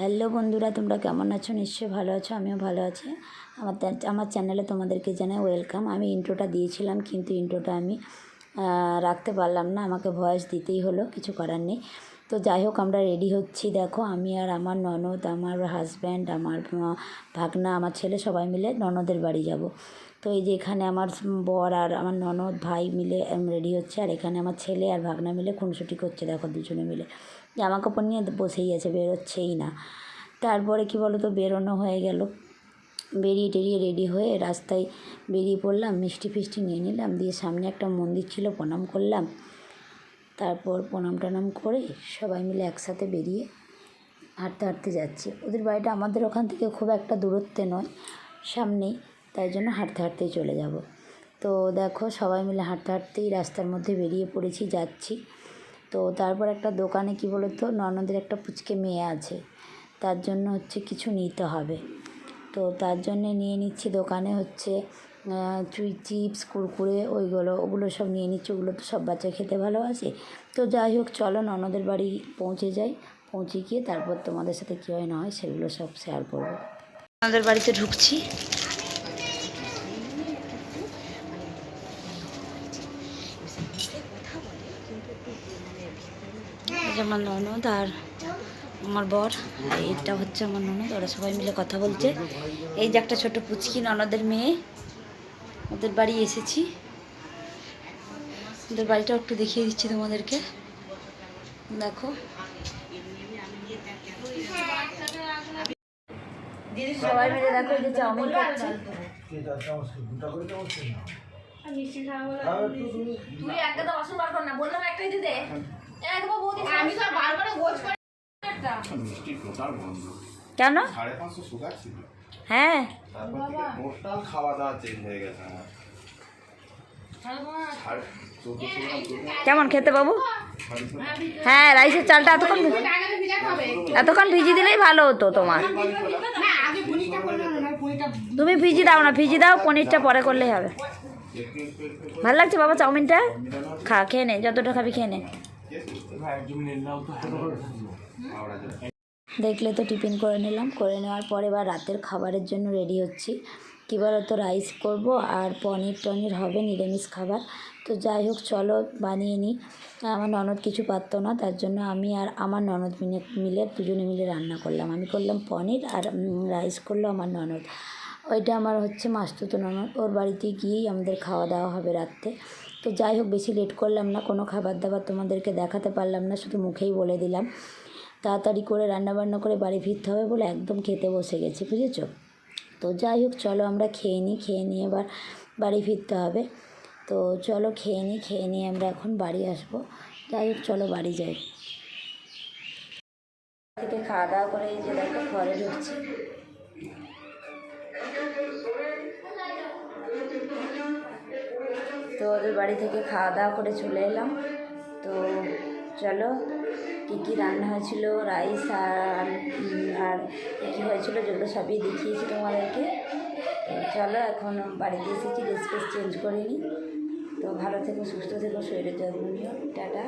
Hello বন্ধুরা, তোমরা কেমন আছো? নিশ্চয়ই ভালো আছো, আমিও ভালো আছি। আমার আমার চ্যানেলে তোমাদেরকে জানাই ওয়েলকাম আমি ইন্ট্রোটা দিয়েছিলাম, কিন্তু ইন্ট্রোটা আমি রাখতে পারলাম না, আমাকে ভয়েস দিতেই হলো, কিছু করার নেই। তো যাই হোক, আমরা রেডি হচ্ছি। দেখো, আমি আর আমার ননদ, আমার হাজব্যান্ড আমার ভাগনা, আমার ছেলে সবাই মিলে ননদের বাড়ি যাব। তো এই যে এখানে আমার বর আর আমার ননদ ভাই মিলে রেডি হচ্ছে। আর এখানে আমার ছেলে আর ভাগনা মিলে খুনসুটি করছে, দেখো দুজনে মিলে। জামা কাপড় নিয়ে বসেই আছে, বেরোচ্ছেই না। তারপরে কি বলো তো বেরোনো হয়ে গেল। বেরিয়ে টেরিয়ে রেডি হয়ে রাস্তায় বেরিয়ে পড়লাম, মিষ্টি ফিষ্টি নিয়ে নিলাম, দিয়ে সামনে একটা মন্দির ছিল, প্রণাম করলাম। তারপর প্রণাম টনাম করে সবাই মিলে একসাথে বেরিয়ে হাঁটতে হাঁটতে যাচ্ছি। ওদের বাড়িটা আমাদের ওখান থেকে খুব একটা দূরত্বে নয়, সামনেই, তাই জন্য হাঁটতে হাঁটতেই চলে যাব। তো দেখো, সবাই মিলে হাঁটতে হাঁটতেই রাস্তার মধ্যে বেরিয়ে পড়েছি, যাচ্ছি। তো তারপর একটা দোকানে কি বলো তো ননদের একটা পুচকে মেয়ে আছে, তার জন্য হচ্ছে কিছু নিতে হবে। তো তার জন্যে নিয়ে নিচ্ছি, দোকানে হচ্ছে চুই চিপস, কুরকুরে, ওইগুলো, ওগুলো সব নিয়ে নিচ্ছি, ওগুলো তো সব বাচ্চা খেতে ভালোবাসে। তো যাই হোক, চলো ননদের বাড়ি পৌঁছে যাই, পৌঁছে গিয়ে তারপর তোমাদের সাথে কী হয় না হয় সেগুলো সব শেয়ার করব। ননদের বাড়িতে ঢুকছি। যে আমার ননদ আর আমার বর আর এটা হচ্ছে আমার ননদ ওরা সবাই মিলে কথা বলছে। এই যে একটা ছোট পুচকি ননদের মেয়ে। ওদের বাড়ি এসেছি। ওদের বাড়িটাও একটু দেখিয়ে দিচ্ছি তোমাদেরকে। দেখো। সবাই মিলে দেখো যে চাউমিন খাচ্ছি তুই একটা তো কর না। বললাম একটাই দিতে কেন? হ্যাঁ। টোটাল খাওয়া দাওয়া চেঞ্জ হয়ে গেছে আমার। সাড়ে চোদ্দশো গ্রাম দুধ, কেমন খেতে বাবু? হ্যাঁ রাইসের চালটা এতক্ষণ এতক্ষণ ভিজি দিলেই ভালো হতো তোমার। তুমি ভিজি দাও না ভিজি দাও পনিরটা পরে করলেই হবে। ভালো লাগছে বাবা চাউমিনটা? খা খেয়ে নে যতটা খাবি খেয়ে নে। দেখলে তো টিফিন করে নিলাম। করে নেওয়ার পরে এবার রাতের খাবারের জন্য রেডি হচ্ছি। কী তো রাইস করব আর পনির টনির হবে নিরামিষ খাবার। তো যাই হোক, চলো বানিয়ে নিই। আমার ননদ কিছু পারতো না, তার জন্য আমি আর আমার ননদ মিলে মিলে দুজনে মিলে রান্না করলাম। আমি করলাম পনির আর রাইস করল আমার ননদ। ওইটা আমার হচ্ছে মাস্তুতো ননদ। ওর বাড়িতে গিয়েই আমাদের খাওয়া দাওয়া হবে রাত্রে। তো যাই হোক, বেশি লেট করলাম না, কোনো খাবার দাবার তোমাদেরকে দেখাতে পারলাম না, শুধু মুখেই বলে দিলাম। তাড়াতাড়ি করে রান্নাবান্না করে বাড়ি ফিরতে হবে বলে একদম খেতে বসে গেছি, বুঝেছ? তো যাই হোক, চলো আমরা খেয়ে নিই, খেয়ে নিয়ে এবার বাড়ি ফিরতে হবে। তো চলো খেয়ে নিই, খেয়ে নিয়ে আমরা এখন বাড়ি আসব। যাই হোক, চলো বাড়ি যাই। থেকে খাওয়া দাওয়া করে এই যে দেখো, ঘরে ঢুকছি। ওদের বাড়ি থেকে খাওয়া দাওয়া করে চলে এলাম। তো চলো, কী কী রান্না হয়েছিল, রাইস আর আর কী হয়েছিল যেগুলো সবই দেখিয়েছি তোমাদেরকে। তো চলো, এখন বাড়িতে এসেছি ড্রেস ফ্রেস চেঞ্জ করে নিই। তো ভালো থেকো, সুস্থ থেকো, শরীরের যত্ন নিও। টাটা।